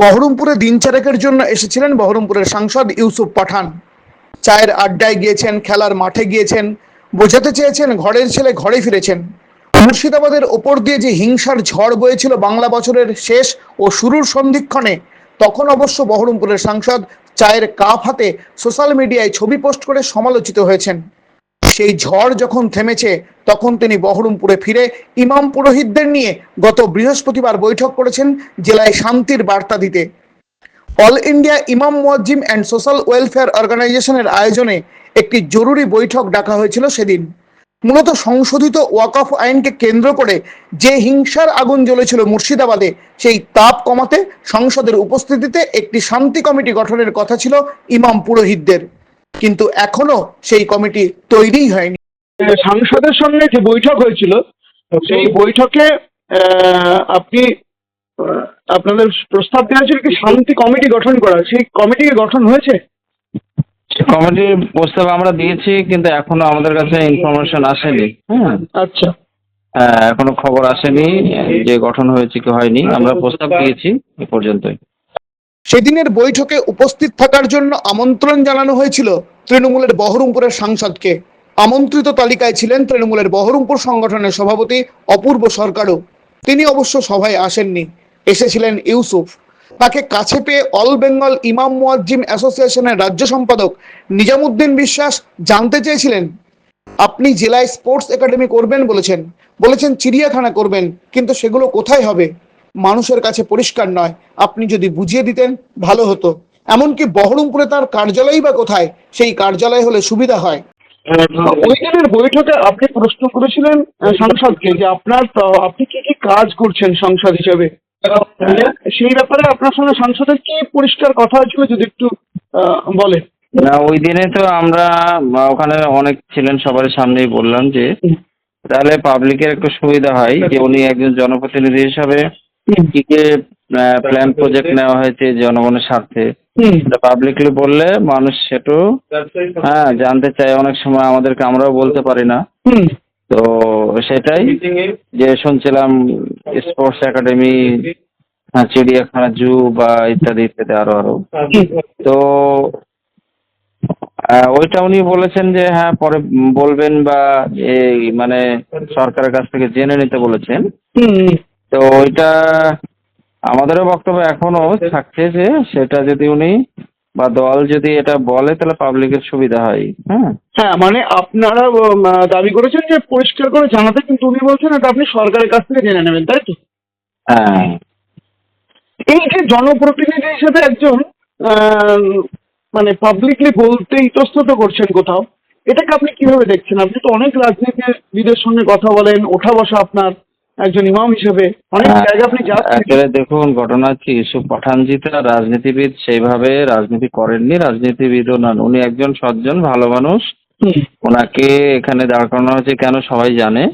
বহরমপুরে দিন চারেকের জন্য এসেছিলেন বহরমপুরের সাংসদ ইউসুফ পাঠান। চায়ের আড্ডায় গিয়েছেন, খেলার মাঠে গিয়েছেন, বোঝাতে চেয়েছেন, ঘরের ছেলে ঘরে ফিরেছেন। মুর্শিদাবাদের ওপর দিয়ে যে হিংসার ঝড় বয়েছিল বাংলা বছরের শেষ ও শুরুর সন্ধিক্ষণে, তখন অবশ্য বহরমপুরের সাংসদ চায়ের কাপ হাতে সোশ্যাল মিডিয়ায় ছবি পোস্ট করে সমালোচিত হয়েছেন। সেই ঝড় যখন থেমেছে, তখন তিনি বহরমপুরে ফিরে ইমাম পুরোহিতদের নিয়ে গত বৃহস্পতিবার বৈঠক করেছেন জেলায় শান্তির বার্তা দিতে। অল ইন্ডিয়া ইমাম মুয়াজ্জিম অ্যান্ড সোশ্যাল ওয়েলফেয়ার অর্গানাইজেশনের আয়োজনে একটি জরুরি বৈঠক ডাকা হয়েছিল সেদিন। মূলত সংশোধিত ওয়াকফ আইনকে কেন্দ্র করে যে হিংসার আগুন জ্বলেছিল মুর্শিদাবাদে, সেই তাপ কমাতে সংসদের উপস্থিতিতে একটি শান্তি কমিটি গঠনের কথা ছিল ইমাম পুরোহিতদের। কিন্তু এখনও সেই কমিটি তৈরিই হয়নি। সাংসদের সঙ্গে যে বৈঠক হয়েছিল সেই বৈঠকে আপনি আপনাদের প্রস্তাব দেওয়া হয়েছিল কি শান্তি কমিটি গঠন করা। সেই কমিটি গঠন হয়েছে? কমিটির প্রস্তাব আমরা দিয়েছি কিন্তু এখনও আমাদের কাছে ইনফরমেশন আসেনি। হ্যাঁ আচ্ছা। হ্যাঁ, এখনও খবর আসেনি যে গঠন হয়েছে কি হয়নি। আমরা প্রস্তাব দিয়েছি এ পর্যন্তই। সেদিনের বৈঠকে উপস্থিত থাকার জন্য আমন্ত্রণ জানানো হয়েছিল তৃণমূলের বহরমপুরের সাংসদকে। আমন্ত্রিত তালিকায় ছিলেন তৃণমূলের বহরমপুর সংগঠনের সভাপতি অপূর্ব সরকারও। তিনি অবশ্য সভায় আসেননি। এসেছিলেন ইউসুফ। তাকে কাছে পেয়ে অল বেঙ্গল ইমাম মুয়াজ্জিম অ্যাসোসিয়েশনের রাজ্য সম্পাদক নিজামুদ্দিন বিশ্বাস জানতে চেয়েছিলেন। আপনি জেলায় স্পোর্টস একাডেমি করবেন বলেছেন। বলেছেন, চিড়িয়াখানা করবেন, কিন্তু সেগুলো কোথায় হবে? মানুষের কাছে পরিষ্কার নয়। আপনি যদি বুঝিয়ে দিতেন ভালো হতো। এমনকি বহরমপুরে তার কার্যালয় বা কোথায় সেই কার্যালয় হলে সুবিধা হয়। ওই দিনের বৈঠকে আপনি প্রশ্ন করেছিলেন সাংসদকে যে আপনার আপনি কি কি কাজ করছেন সংসদ হিসেবে? সেই ব্যাপারে আপনার সঙ্গে সাংসদের কি পরিষ্কার কথা হয়েছিল যদি একটু আহ, বলেন। না ওই দিনে তো আমরা ওখানে অনেক ছিলেন সবার সামনেই বললাম যে তাহলে পাবলিকের একটু সুবিধা হয় যে উনি একজন জনপ্রতিনিধি হিসাবে কি কি প্ল্যান প্রজেক্ট নেওয়া হয়েছে জনগণের স্বার্থে? হুম। পাবলিকলি বললে মানুষ সেটু হ্যাঁ জানতে চায়। অনেক সময় আমাদেরকে আমরাও বলতে পারি না। তো সেটাই যে শুনছিলাম স্পোর্টস একাডেমি চিড়িয়াখানা জু বা ইত্যাদি ইত্যাদি আরও আরও। তো ওইটা উনি বলেছেন যে হ্যাঁ পরে বলবেন বা এই মানে সরকারের কাছ থেকে জেনে নিতে বলেছেন। তো ওইটা আমাদেরও বক্তব্য এখনও থাকছে যে সেটা যদি উনি বা দল যদি এটা বলে তাহলে পাবলিকের সুবিধা হয় হ্যাঁ? হ্যাঁ মানে আপনারা দাবি করেছেন যে পরিষ্কার করে জানাতে কিন্তু উনি বলছেন এটা আপনি সরকারের কাছ থেকে জেনে নেবেন তাই তো? হ্যাঁ। এই যে জনপ্রতিনিধি হিসেবে একজন মানে পাবলিকলি বলতে ইতস্তত করছেন কোথাও এটাকে আপনি কীভাবে দেখছেন? আপনি তো অনেক রাজনীতিবিদের সঙ্গে কথা বলেন ওঠা বসা আপনার। একজন ইমাম হিসেবে অনেক হ্যাঁ, জায়গা আপনি যাচ্ছেন। দেখুন ঘটনা হচ্ছে ইউসুফ পাঠানজি তো রাজনীতিবিদ সেইভাবে রাজনীতি করেননি রাজনীতিবিদও নন। উনি একজন সজ্জন ভালো মানুষ। ওনাকে এখানে দাঁড় করানো হয়েছে কেন সবাই জানে।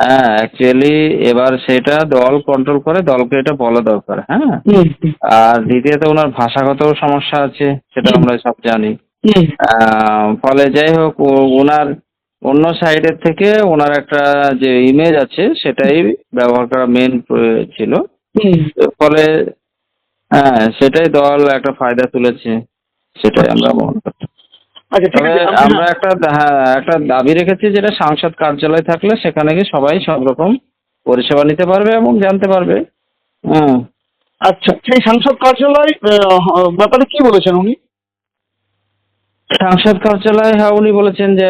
হ্যাঁ অ্যাকচুয়ালি এবার সেটা দল কন্ট্রোল করে দলকে এটা বলা দরকার হ্যাঁ। আর দ্বিতীয়ত ওনার ভাষাগত সমস্যা আছে সেটা আমরা সব জানি। ফলে যাই হোক ওনার অন্য সাইডের থেকে ওনার একটা যে ইমেজ আছে সেটাই ব্যবহার করা মেন ছিল। ফলে হ্যাঁ সেটাই দল একটা ফায়দা তুলেছে সেটাই আমরা মনে করছি। আচ্ছা তবে আমরা একটা হ্যাঁ একটা দাবি রেখেছি যেটা সাংসদ কার্যালয় থাকলে সেখানে গিয়ে সবাই সব রকম পরিষেবা নিতে পারবে এবং জানতে পারবে। হুম আচ্ছা সেই সাংসদ কার্যালয় ব্যাপারে কি বলেছেন উনি? সাংসদ কার্যালয় হ্যাঁ উনি বলেছেন যে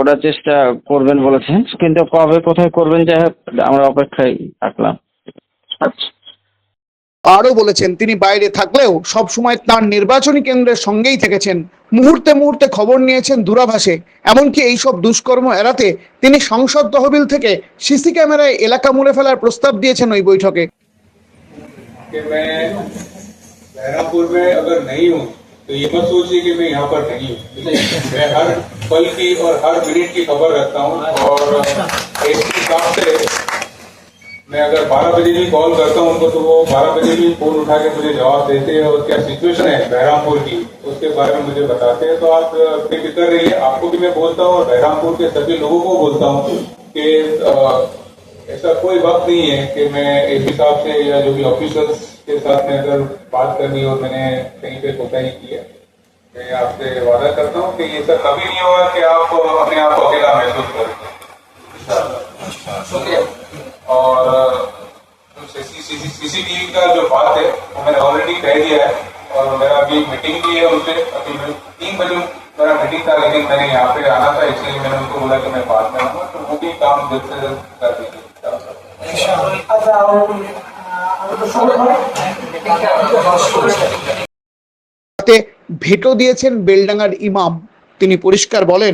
ওরা চেষ্টা করবেন বলেছেন। কিন্তু কবে কোথায় করবেন যাই হোক আমরা অপেক্ষায় থাকলাম। আচ্ছা। আরও বলেছেন তিনি বাইরে থাকলেও সব সময় তার নির্বাচনী কেন্দ্রের সঙ্গেই থেকেছেন। মুহূর্তে মুহূর্তে খবর নিয়েছেন দূরাভাষে এমনকি এইসব দুষ্কর্ম এড়াতে তিনি সংসদ তহবিল থেকে সিসি ক্যামেরায় এলাকা মুড়ে ফেলার প্রস্তাব দিয়েছেন ওই বৈঠকে। तो ये मत सोचिए कि मैं यहाँ पर नहीं हूँ। मैं हर पल की और हर मिनट की खबर रखता हूँ और एक हिसाब से मैं अगर 12 बजे भी कॉल करता हूँ उनको तो वो 12 बजे भी फ़ोन उठा के मुझे जवाब देते हैं और क्या सिचुएशन है बहरामपुर की, उसके बारे में मुझे बताते हैं। तो आप बेफिक्र रहिए, आपको भी मैं बोलता हूँ और बहरामपुर के सभी लोगों को बोलता हूँ कि ऐसा कोई वक्त नहीं है कि मैं इस हिसाब से या जो भी ऑफिसर्स के साथ में अगर बात करनी हो मैंने कहीं पे कोताही की है। मैं आपसे वादा करता हूँ कि ये सब कभी नहीं होगा कि आप अपने आप को अकेला महसूस करेंगे और सीसीटीवी का जो बात है वो मैंने ऑलरेडी कह दिया है। और मेरा अभी मीटिंग भी है उनसे। अभी मैं- तीन बजे मेरा मीटिंग था लेकिन मैंने यहाँ पे आना था इसलिए मैंने उनको बोला कि मैं बाद में आऊँगा। तो वो भी काम जल्द से जल्द कर दीजिए। তাতে ভেটো দিয়েছেন বেলডাঙ্গার ইমাম। তিনি পরিষ্কার বলেন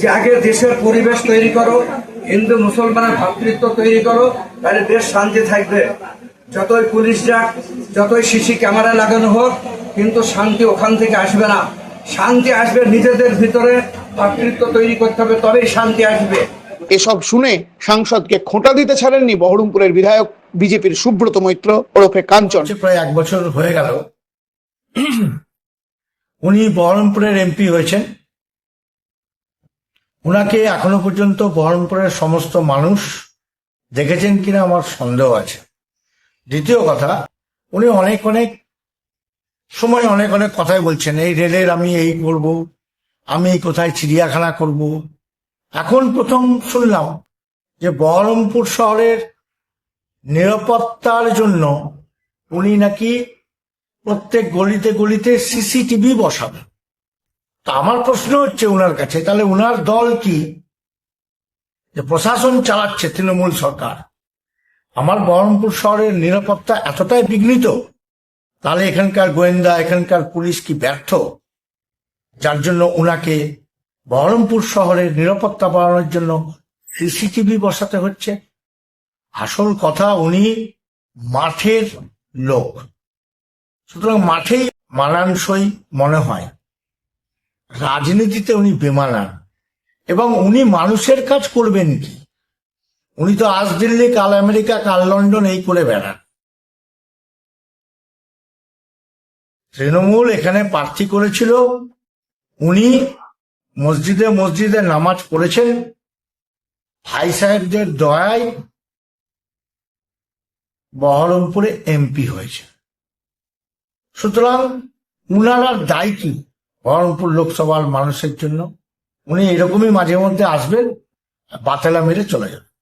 যে আগে দেশের পরিবেশ তৈরি করো হিন্দু মুসলমানের ভাতৃত্ব তৈরি করো তাহলে দেশ শান্তি থাকবে। যতই পুলিশ যাক যতই সিসি ক্যামেরা লাগানো হোক কিন্তু শান্তি ওখান থেকে আসবে না। শান্তি আসবে নিজেদের ভিতরে ভাতৃত্ব তৈরি করতে হবে তবেই শান্তি আসবে। এসব শুনে সাংসদকে খোঁটা দিতে ছাড়েননি বহরমপুরের বিধায়ক বিজেপির সুব্রত মৈত্র ওরফে কাঞ্চন। প্রায় এক বছর হয়ে গেল। উনি বহরমপুরের এমপি হয়েছেন। উনাকে এখনও পর্যন্ত বহরমপুরের সমস্ত মানুষ দেখেছেন কিনা আমার সন্দেহ আছে। দ্বিতীয় কথা, উনি অনেক অনেক সময় অনেক অনেক কথাই বলছেন। এই রেলের আমি এই করব, আমি কোথায় চিড়িয়াখানা করব। এখন প্রথম শুনলাম যে বহরমপুর শহরের নিরাপত্তার জন্য উনি নাকি প্রত্যেক গলিতে গলিতে সিসিটিভি বসাবে। তা আমার প্রশ্ন হচ্ছে উনার কাছে, তাহলে উনার দল কি? যে প্রশাসন চালাচ্ছে তৃণমূল সরকার। আমার বহরমপুর শহরের নিরাপত্তা এতটাই বিঘ্নিত, তাহলে এখানকার গোয়েন্দা, এখানকার পুলিশ কি ব্যর্থ? যার জন্য উনাকে বহরমপুর শহরের নিরাপত্তা বাড়ানোর জন্য সিসিটিভি বসাতে হচ্ছে। আসল কথা উনি মাঠের লোক। সুতরাং মাঠেই মানানসই মনে হয়। রাজনীতিতে উনি বেমানান। এবং উনি মানুষের কাজ করবেন কি? উনি তো আজ দিল্লি, কাল আমেরিকা, কাল লন্ডন এই করে বেড়ান। তৃণমূল এখানে প্রার্থী করেছিল। উনি মসজিদে মসজিদে নামাজ পড়েছেন। ভাই সাহেবদের দয়ায় বহরমপুরে এমপি হয়েছে। সুতরাং উনার দায় কি বহরমপুর লোকসভার মানুষের জন্য? উনি এরকমই মাঝে মধ্যে আসবেন, বাতেলা মেরে চলে যাবেন।